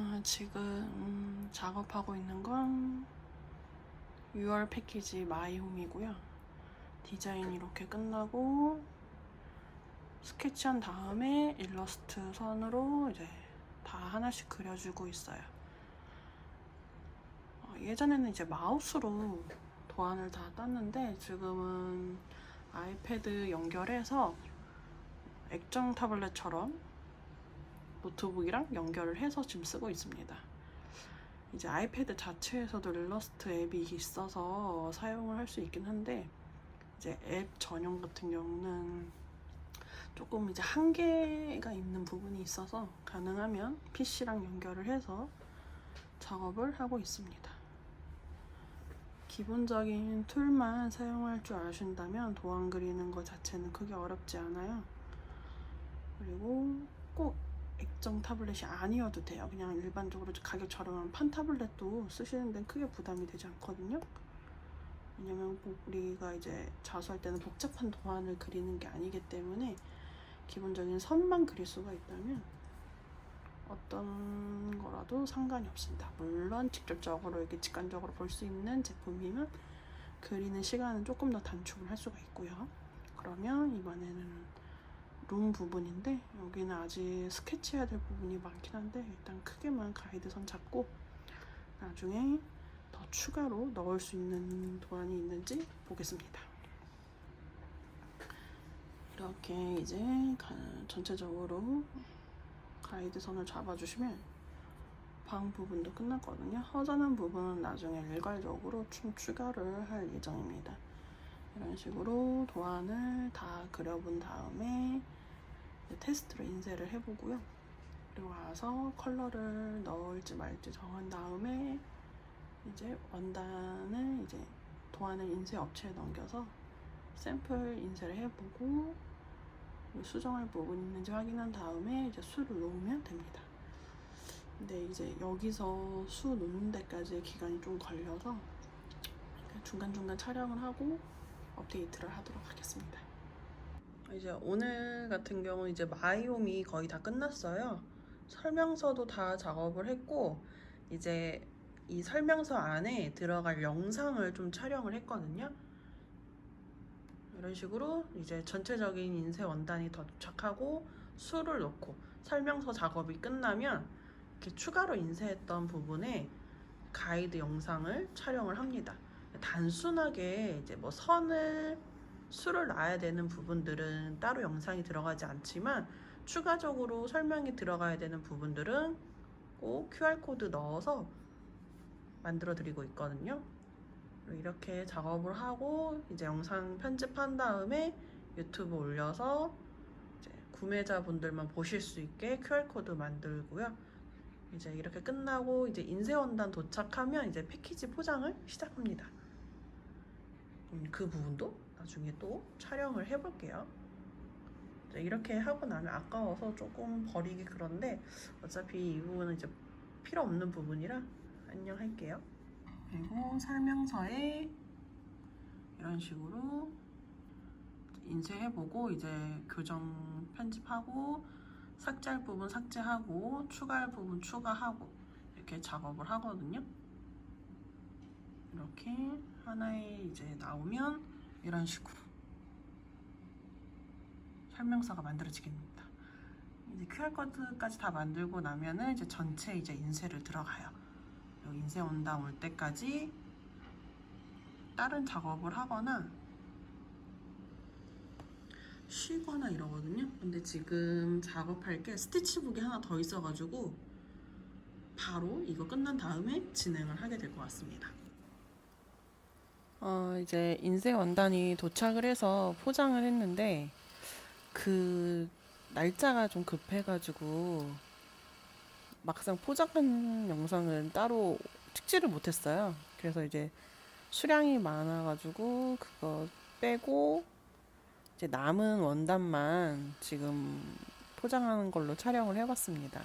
아, 지금 음, 작업하고 있는 건 6월 패키지 마이홈이고요. 디자인 이렇게 끝나고 스케치한 다음에 일러스트 선으로 이제 다 하나씩 그려주고 있어요. 어, 예전에는 이제 마우스로 도안을 다 땄는데 지금은 아이패드 연결해서 액정 타블렛처럼 노트북이랑 연결을 해서 지금 쓰고 있습니다. 이제 아이패드 자체에서도 일러스트 앱이 있어서 사용을 할 수 있긴 한데 이제 앱 전용 같은 경우는 조금 이제 한계가 있는 부분이 있어서 가능하면 PC랑 연결을 해서 작업을 하고 있습니다. 기본적인 툴만 사용할 줄 아신다면 도안 그리는 것 자체는 크게 어렵지 않아요. 그리고 꼭 액정 타블렛이 아니어도 돼요. 그냥 일반적으로 가격 저렴한 판 타블렛도 쓰시는 데는 크게 부담이 되지 않거든요. 왜냐면 뭐 우리가 이제 자수할 때는 복잡한 도안을 그리는 게 아니기 때문에 기본적인 선만 그릴 수가 있다면 어떤 거라도 상관이 없습니다. 물론 직접적으로 이렇게 직관적으로 볼 수 있는 제품이면 그리는 시간은 조금 더 단축을 할 수가 있고요. 그러면 이번에는 룸 부분인데 여기는 아직 스케치해야 될 부분이 많긴 한데 일단 크게만 가이드선 잡고 나중에 더 추가로 넣을 수 있는 도안이 있는지 보겠습니다. 이렇게 이제 가- 전체적으로 가이드선을 잡아주시면 방 부분도 끝났거든요. 허전한 부분은 나중에 일괄적으로 좀 추가를 할 예정입니다. 이런 식으로 도안을 다 그려본 다음에 테스트로 인쇄를 해보고요. 그리고 와서 컬러를 넣을지 말지 정한 다음에 이제 원단을 이제 도안을 인쇄 업체에 넘겨서 샘플 인쇄를 해보고 수정할 부분 있는지 확인한 다음에 이제 수를 놓으면 됩니다. 근데 이제 여기서 수 놓는 데까지의 기간이 좀 걸려서 중간중간 촬영을 하고 업데이트를 하도록 하겠습니다. 이제 오늘 같은 경우는 이제 마이홈이 거의 다 끝났어요. 설명서도 다 작업을 했고 이제 이 설명서 안에 들어갈 영상을 좀 촬영을 했거든요. 이런 식으로 이제 전체적인 인쇄 원단이 더 도착하고 수를 넣고 설명서 작업이 끝나면 이렇게 추가로 인쇄했던 부분에 가이드 영상을 촬영을 합니다. 단순하게 이제 뭐 선을 수를 놔야 되는 부분들은 따로 영상이 들어가지 않지만 추가적으로 설명이 들어가야 되는 부분들은 꼭 QR코드 넣어서 만들어 드리고 있거든요. 이렇게 작업을 하고 이제 영상 편집한 다음에 유튜브 올려서 구매자분들만 보실 수 있게 QR코드 만들고요. 이제 이렇게 끝나고 이제 인쇄 원단 도착하면 이제 패키지 포장을 시작합니다. 음, 그 부분도 나중에 또 촬영을 해볼게요. 이렇게 하고 나면 아까워서 조금 버리기 그런데 어차피 이 부분은 이제 필요 없는 부분이라 안녕 할게요. 그리고 설명서에 이런 식으로 인쇄해보고 이제 교정 편집하고 삭제할 부분 삭제하고 추가할 부분 추가하고 이렇게 작업을 하거든요. 이렇게 하나에 이제 나오면 이런 식으로 설명서가 만들어지게 됩니다. 이제 QR 코드까지 다 만들고 나면은 이제 전체 이제 인쇄를 들어가요. 여기 인쇄 원단 올 때까지 다른 작업을 하거나 쉬거나 이러거든요. 근데 지금 작업할 게 스티치북이 하나 더 있어가지고 바로 이거 끝난 다음에 진행을 하게 될 것 같습니다. 어, 이제 인쇄 원단이 도착을 해서 포장을 했는데 그 날짜가 좀 급해가지고 막상 포장한 영상은 따로 찍지를 못했어요. 그래서 이제 수량이 많아가지고 그거 빼고 이제 남은 원단만 지금 포장하는 걸로 촬영을 해봤습니다.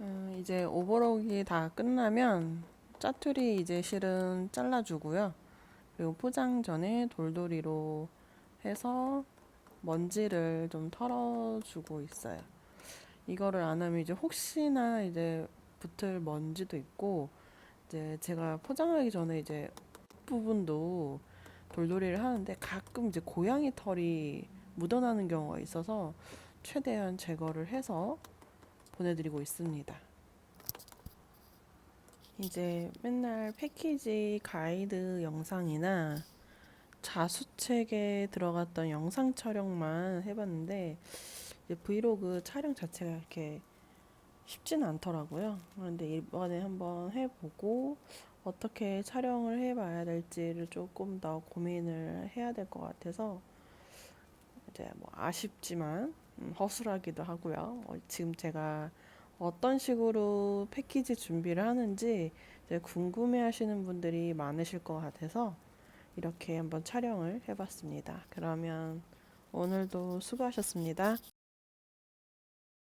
음, 이제 오버록이 다 끝나면 짜투리 이제 실은 잘라주고요. 그리고 포장 전에 돌돌이로 해서 먼지를 좀 털어주고 있어요. 이거를 안 하면 이제 혹시나 이제 붙을 먼지도 있고 이제 제가 포장하기 전에 이제 부분도 돌돌이를 하는데 가끔 이제 고양이 털이 묻어나는 경우가 있어서 최대한 제거를 해서 보내드리고 있습니다. 이제 맨날 패키지 가이드 영상이나 자수책에 들어갔던 영상 촬영만 해봤는데 브이로그 촬영 자체가 이렇게 쉽지는 않더라고요. 그런데 이번에 한번 해보고 어떻게 촬영을 해봐야 될지를 조금 더 고민을 해야 될 것 같아서 이제 뭐 아쉽지만 음, 허술하기도 하고요. 어, 지금 제가 어떤 식으로 패키지 준비를 하는지 이제 궁금해 하시는 분들이 많으실 것 같아서 이렇게 한번 촬영을 해봤습니다. 그러면 오늘도 수고하셨습니다.